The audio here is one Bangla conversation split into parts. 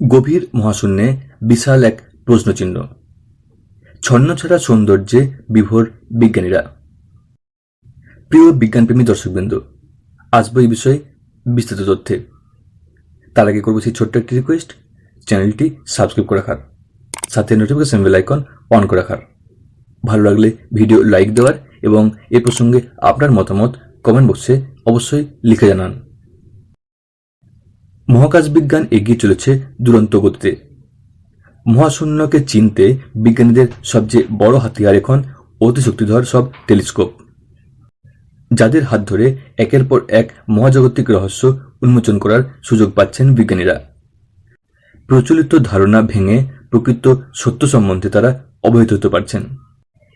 গভীর মহাশূন্যে বিশাল এক প্রশ্নচিহ্ন। ছন্নছাড়া সৌন্দর্যে বিভোর বিজ্ঞানীরা। প্রিয় বিজ্ঞানপ্রেমী দর্শকবৃন্দ আসব এই বিষয়ে বিস্তৃত তথ্যে। তার আগে করব সেই ছোট্ট একটি রিকোয়েস্ট চ্যানেলটি সাবস্ক্রাইব করে রাখার, সাথে নোটিফিকেশন বেল আইকন অন করে রাখার। ভালো লাগলে ভিডিও লাইক দেওয়ার এবং এ প্রসঙ্গে আপনার মতামত কমেন্ট বক্সে অবশ্যই লিখে জানান। মহাকাশ বিজ্ঞান এগিয়ে চলেছে দুরন্ত গতিতে। মহাশূন্যকে চিনতে বিজ্ঞানীদের সবচেয়ে বড় হাতিয়ার এখন অতি শক্তিধর সব টেলিস্কোপ। যাদের হাত ধরে একের পর এক মহাজাগতিক রহস্য উন্মোচন করার সুযোগ পাচ্ছেন বিজ্ঞানীরা। প্রচলিত ধারণা ভেঙে প্রকৃত সত্য সম্বন্ধে তারা অবহিত হতে পারছেন।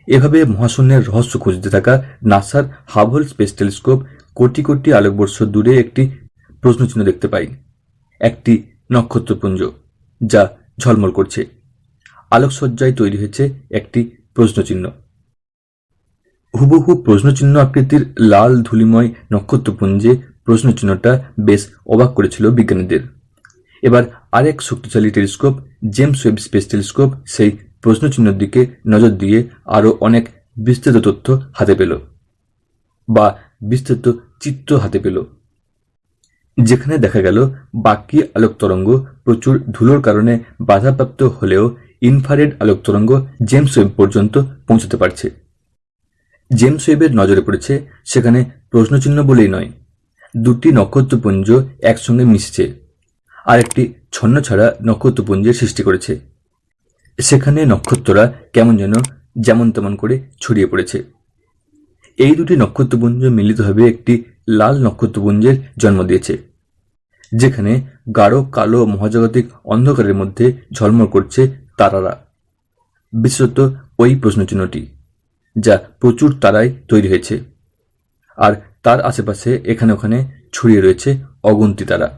এভাবে মহাশূন্যের রহস্য খুঁজতে থাকা নাসার Hubble space telescope crore crore আলোকবর্ষ দূরে একটি প্রশ্নচিহ্ন দেখতে পাই। একটি নক্ষত্রপুঞ্জ, যা ঝলমল করছে। আলোকসজ্জায় তৈরি হয়েছে একটি প্রশ্নচিহ্ন। হুবহু প্রশ্নচিহ্ন আকৃতির লাল ধুলিময় নক্ষত্রপুঞ্জে প্রশ্নচিহ্নটা বেশ অবাক করেছিল বিজ্ঞানীদের। এবার আরেক শক্তিশালী telescope, James Webb space telescope, সেই প্রশ্নচিহ্নের দিকে নজর দিয়ে আরও অনেক বিস্তৃত তথ্য হাতে পেল বা বিস্তৃত চিত্র হাতে পেল। যেখানে দেখা গেল বাকি আলোক তরঙ্গ প্রচুর ধুলোর কারণে বাধাপ্রাপ্ত হলেও ইনফ্রারেড আলোক তরঙ্গ জেমস ওয়েব পর্যন্ত পৌঁছতে পারছে। জেমস ওয়েবের নজরে পড়েছে, সেখানে প্রশ্নচিহ্ন বলেই নয়। দুটি নক্ষত্রপুঞ্জ একসঙ্গে মিশছে। আর একটি ছন্ন ছাড়া নক্ষত্রপুঞ্জের সৃষ্টি করেছে। সেখানে নক্ষত্ররা কেমন যেন, যেমন তেমন করে ছড়িয়ে পড়েছে। এই দুটি নক্ষত্রপুঞ্জ মিলিতভাবে একটি লাল নক্ষত্রপুঞ্জের জন্ম দিয়েছে, যেখানে গাঢ়, কালো মহাজাগতিক অন্ধকারের মধ্যে ঝলমল করছে তারারা। বিশেষত ওই প্রশ্নচিহ্নটি, যা প্রচুর তারায় তৈরি হয়েছে, আর তার আশেপাশে এখানে ওখানে ছড়িয়ে রয়েছে অগুন্তি তারা।